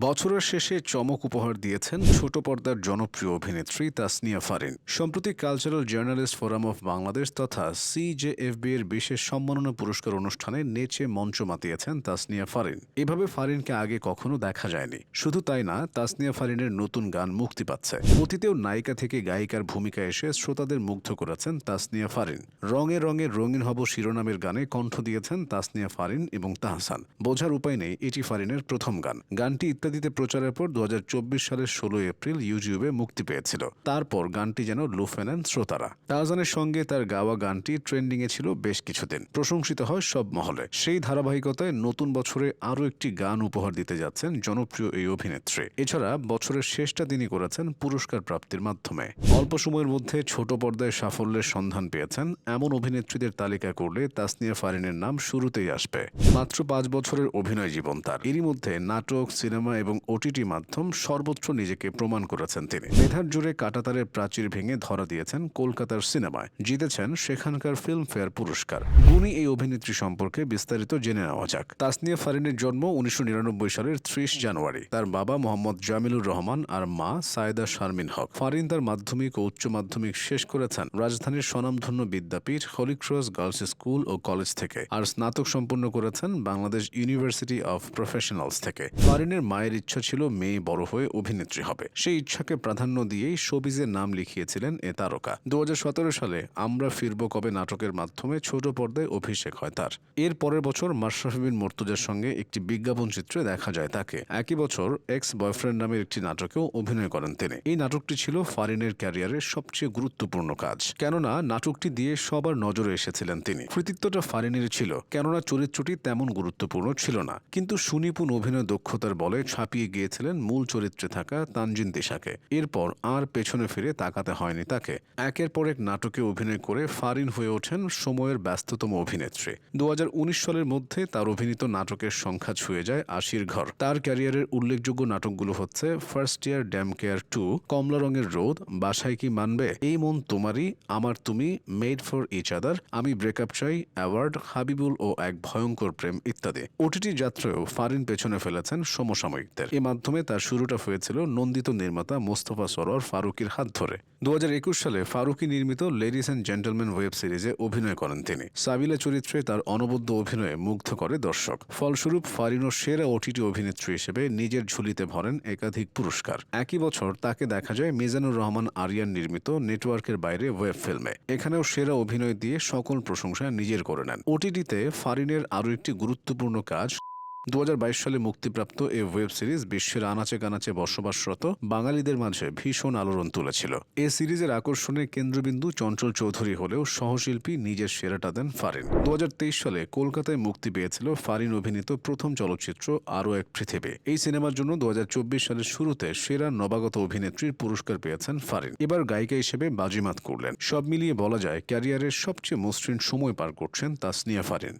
বছরের শেষে চমক উপহার দিয়েছেন ছোট পর্দার জনপ্রিয় অভিনেত্রী তাসনিয়া ফারিন। সম্প্রতি cultural journalist forum of Bangladesh তথা সিজেএফবি এর বিশেষ সম্মাননা পুরস্কার অনুষ্ঠানে নেচে মঞ্চ মাতিয়েছেন তাসনিয়া ফারিন। এভাবে ফারিনকে আগে কখনো দেখা যায়নি। শুধু তাই না, তাসনিয়া ফারিনের নতুন গান মুক্তি পাচ্ছে। অতীতেও নায়িকা থেকে গায়িকার ভূমিকা এসে শ্রোতাদের মুগ্ধ করেছেন তাসনিয়া ফারিন। রঙে রঙে রঙিন হব শিরোনামের গানে কণ্ঠ দিয়েছেন তাসনিয়া ফারিন এবং তাহসান। বোঝার উপায় নেই, এটি ফারিনের প্রথম গান। গানটি ইত্যাদিতে প্রচারের পর দু সালের ষোলো এপ্রিল ইউটিউবে মুক্তি পেয়েছিল। তারপর গানটি যেন লুফে নেন শ্রোতারা। তাহসানের সঙ্গে তার গাওয়া গানটি ট্রেন্ডিংয়ে ছিল বেশ কিছুদিন। প্রশংসিত হয় সব মহলে। সেই ধারাবাহিকতায় নতুন বছরে আরও একটি গান উপহার দিতে যাচ্ছেন জনপ্রিয় এই অভিনেত্রী। এছাড়া বছরের শেষটা তিনি করেছেন পুরস্কার প্রাপ্তির মাধ্যমে। অল্প সময়ের মধ্যে ছোট পর্দায় সাফল্যের সন্ধান পেয়েছেন। এমন অভিনেত্রীদের তালিকা করলে তাসনিয়া ফারিনের নাম শুরুতেই আসবে। মাত্র পাঁচ বছরের অভিনয় জীবন তার। এরই মধ্যে নাটক, সিনেমা এবং ওটিটি মাধ্যম সর্বত্র নিজেকে প্রমাণ করেছেন তিনি। মেধার জুড়ে কাটাতারের প্রাচীর ভেঙে ধরা দিয়েছেন কলকাতার সিনেমায়। জিতেছেন সেখানকার ফিল্মফেয়ার পুরস্কার। গুণী এই অভিনেত্রী সম্পর্কে বিস্তারিত জেনে নেওয়া যাক। তাসনিয়া ফারিনের জন্ম উনিশশো সালের ত্রিশ জানুয়ারি। তার বাবা মোহাম্মদ জামিলুর রহমান আর মা সায়দা শারমিন হক। ফারিন তার মাধ্যমিক ও উচ্চ মাধ্যমিক শেষ করেছেন রাজধানীর স্বনামধন্য বিদ্যাপীঠ হলিক্রস গার্লস স্কুল ও কলেজ থেকে। আর স্নাতক সম্পন্ন করেছেন বাংলাদেশ ইউনিভার্সিটি অফ প্রফেশনালস থেকে। ফারিনের মায়ের ইচ্ছা ছিল মেয়ে বড় হয়ে অভিনেত্রী হবে। সেই ইচ্ছাকে প্রাধান্য দিয়েই শোবিজের নাম লিখিয়েছিলেন এ তারকা। দু সালে আমরা ফিরব কবে নাটকের মাধ্যমে ছোট পর্দায় অভিষেক হয় তার। এর পরের বছর মাশরাফি বিন মর্তুজার সঙ্গে একটি বিজ্ঞাপন চিত্রে দেখা যায় তাকে। একই বছর এক্স বয়ফ্রেন্ড নামের একটি নাটকেও অভিনয় করেন তিনি। এই নাটকটি ছিল ফারিনের ক্যারিয়ারের সবচেয়ে গুরুত্বপূর্ণ কাজ। কেননা নাটকটি দিয়ে সবার নজরে এসেছিলেন তিনি। কৃতিত্বটা ফারিনের ছিল, কেননা চরিত্রটি তেমন গুরুত্বপূর্ণ ছিল না। কিন্তু সুনিপুণ অভিনয় দক্ষতার বলে ছাপিয়ে গিয়েছিলেন মূল চরিত্রে থাকা তানজিন দিশাকে এরপর আর পেছনে ফিরে তাকাতে হয়নি তাকে। একের পর এক নাটকে অভিনয় করে ফারিন হয়ে ওঠেন সময়ের ব্যস্ততম অভিনেত্রী। দু হাজার উনিশ সালের মধ্যে তার অভিনীত নাটকের সংখ্যা ছুঁয়ে যায় আশির ঘর। তার ক্যারিয়ারের উল্লেখযোগ্য নাটকগুলো হচ্ছে first year damn care two, কমলা রঙের রোদ, বাসায় কি মানবে, এই মন তোমারই, আমার তুমি, মেড ফর ইচ আদার, আমি ব্রেকআপ চাই, অ্যাওয়ার্ড, হাবিবুল ও এক ভয়ঙ্কর প্রেম ইত্যাদি। ওটিটি যাত্রায়ও ফারিন পেছনে ফেলেছেন সমসাময়িকদের এ মাধ্যমে তার শুরুটা হয়েছিল নন্দিত নির্মাতা মোস্তফা সরোয়ার ফারুকির হাত ধরে। দু হাজার একুশ সালে ফারুকি নির্মিত লেডিস অ্যান্ড জেন্টলম্যান ওয়েব সিরিজে অভিনয় করেন তিনি। সাবিলা চরিত্রে তার অনবদ্য অভিনয়ে মুগ্ধ করে দর্শক। ফলস্বরূপ ফারিনো সেরা ওটিটি অভিনেত্রী হিসেবে নিজের ঝুলিতে ভরেন একাধিক পুরস্কার। একই বছর তাকে দেখা যায় মিজানুর রহমান আরিয়ান নির্মিত নেটওয়ার্কের বাইরে ওয়েব ফিল্মে। এখানেও সেরা অভিনয় দিয়ে সকল প্রশংসা নিজের করে নেন। ওটিটিতে ফারিনের আরও একটি গুরুত্বপূর্ণ কাজ দু হাজার বাইশ সালে মুক্তিপ্রাপ্ত এই ওয়েব সিরিজ বিশ্বের আনাচে কানাচে বসবাসরত বাঙালিদের মাঝে ভীষণ আলোড়ন তুলেছিল। এ সিরিজের আকর্ষণের কেন্দ্রবিন্দু চঞ্চল চৌধুরী হলেও সহশিল্পী নিজের সেরাটা দেন ফারিন। দুহাজার তেইশ সালে কলকাতায় মুক্তি পেয়েছিল ফারিন অভিনীত প্রথম চলচ্চিত্র আরও এক পৃথিবী। এই সিনেমার জন্য দুহাজার চব্বিশ সালের শুরুতে সেরা নবাগত অভিনেত্রীর পুরস্কার পেয়েছেন ফারিন। এবার গায়িকা হিসেবে বাজিমাত করলেন। সব মিলিয়ে বলা যায় ক্যারিয়ারের সবচেয়ে মসৃণ সময় পার করছেন তাসনিয়া ফারিন।